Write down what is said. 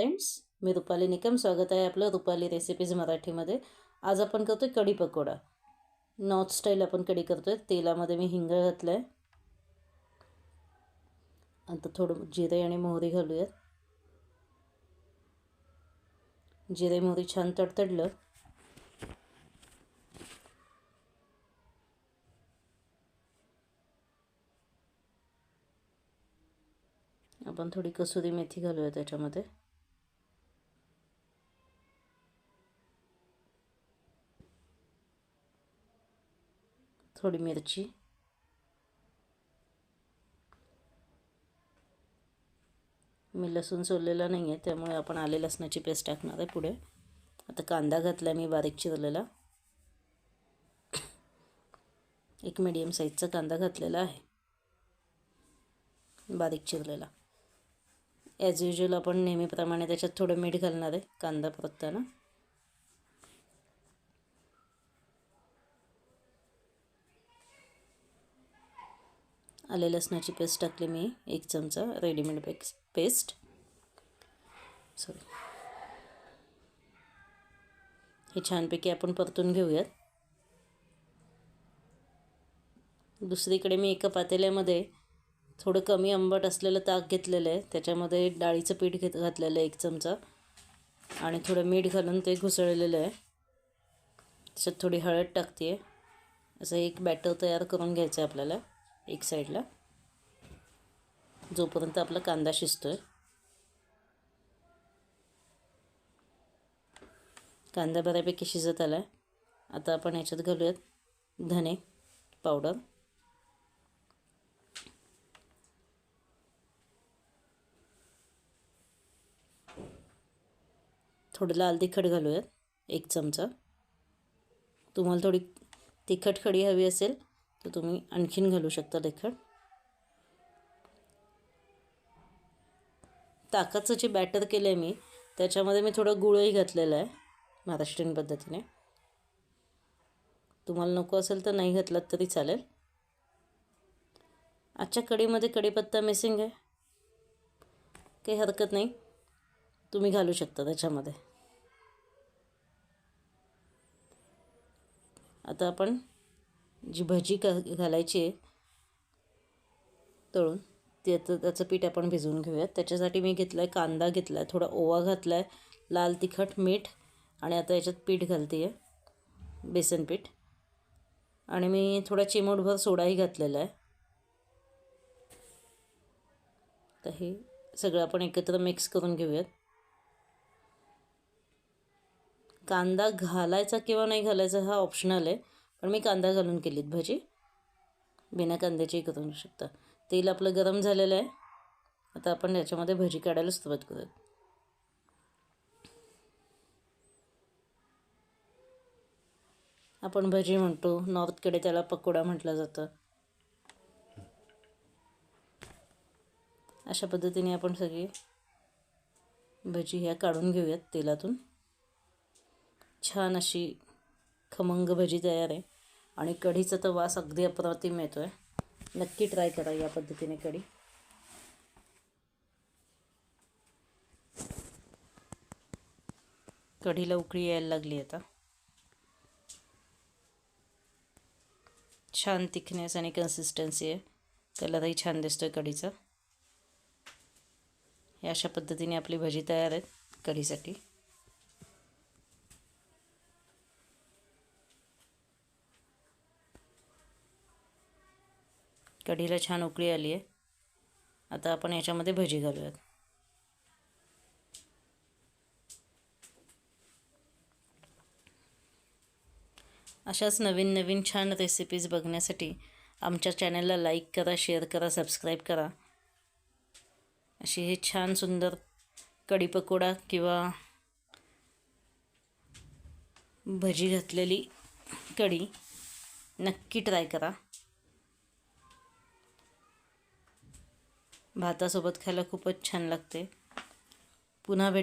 Friends मी रुपाली निकम. स्वागत आहे आपलं रुपाली रेसिपीज मराठीमध्ये. आज आपण करतो आहे कढी पकोडा. नॉर्थ स्टाईल आपण कढी करतो आहे तेलामध्ये मी हिंग घातलं आहे आता थोडं जिरे आणि मोहरी घालूयात. जिरे मोहरी छान तडतडलं. आपण थोडी कसुरी मेथी घालूया त्याच्यामध्ये. थोडी मिरची. मी लसूण सोललेला नाही आहे त्यामुळे आपण आले लसणाची पेस्ट टाकणार आहे पुढे. आता कांदा घातला मी बारीक चिरलेला. एक मीडियम साईजचा कांदा घातलेला आहे. बारीक चिरलेला. ॲज युजल आपण नेहमीप्रमाणे त्याच्यात थोडं मीठ घालणार आहे कांदा परतताना. आले लसणाची पेस्ट टाकली मी एक चमचा रेडीमेड पेक्स पेस्ट सॉरी हे छानपैकी आपण परतून घेऊयात. दुसरीकडे मी एका पातेल्यामध्ये थोडं कमी आंबट असलेलं ताक घेतलेलं आहे. त्याच्यामध्ये डाळीचं पीठ घेत घातलेलं आहे एक चमचा. आणि थोडं मीठ घालून ते घुसळलेलं आहे. त्याच्यात थोडी हळद टाकते आहे असं एक बॅटर तयार करून घ्यायचं आहे आपल्याला. एक साईडला. जोपर्यंत आपला कांदा शिजतो आहे कांदा बऱ्यापैकी शिजत आला आहे आता आपण याच्यात घालूयात धने पावडर. थोडं लाल तिखट घालूयात एक चमचा. तुम्हाला थोडी तिखट खडी हवी असेल तर तुम्ही आणखीन घालू शकता तिखट ताकाचं जे बॅटर केलं आहे मी त्याच्यामध्ये मी थोडं गुळही घातलेलं आहे महाराष्ट्रीयन पद्धतीने. तुम्हाला नको असेल तर नाही घातलात तरी चालेल. आजच्या कढीमध्ये कढीपत्ता मिसिंग आहे. काही हरकत नाही. तुम्ही घालू शकता त्याच्यामध्ये. आता आपण जी भजी का घालायची आहे तळून ते त्याचं पीठ आपण भिजवून घेऊयात. त्याच्यासाठी मी घेतलं आहे कांदा घेतला आहे थोडा ओवा घातला आहे लाल तिखट मीठ आणि आता याच्यात पीठ घालते आहे बेसन पीठ. आणि मी थोडा चिमूटभर सोडाही घातलेला आहे. तर हे सगळं आपण एकत्र मिक्स करून घेऊयात. कांदा घालायचा किंवा नाही घालायचा हा ऑप्शनल आहे. पण मी कांदा घालून केलीत भजी. बिना कांद्याचीही करू शकता. तेल आपलं गरम झालेलं आहे. आता आपण याच्यामध्ये भजी काढायला सुरुवात करूयात. आपण भजी म्हणतो नॉर्थकडे त्याला पकोडा म्हटलं जातं. अशा पद्धतीने आपण सगळी भजी ह्या काढून घेऊयात तेलातून. छान अशी खमंग भजी तयार आहे. आणि कढीचा तर वास अगदी अप्रतिम येतो आहे नक्की ट्राय करा या पद्धतीने कढी. कढीला उकळी यायला लागली आता. छान थिकनेस आणि कन्सिस्टन्सी आहे. कलरही छान दिसतो आहे कढीचा. या अशा पद्धतीने आपली भजी तयार आहेत कढीसाठी. कढीला छान उकळी आली आहे आता आपण याच्यामध्ये भजी घालूयात. अशाच नवीन नवीन छान रेसिपीज बघण्यासाठी आमच्या चॅनलला लाईक करा शेअर करा सबस्क्राईब करा. अशी हे छान सुंदर कढी पकोडा किंवा भजी घातलेली कढी नक्की ट्राय करा. भातासोबत खायला खूपच छान लागते. पुन्हा भेट.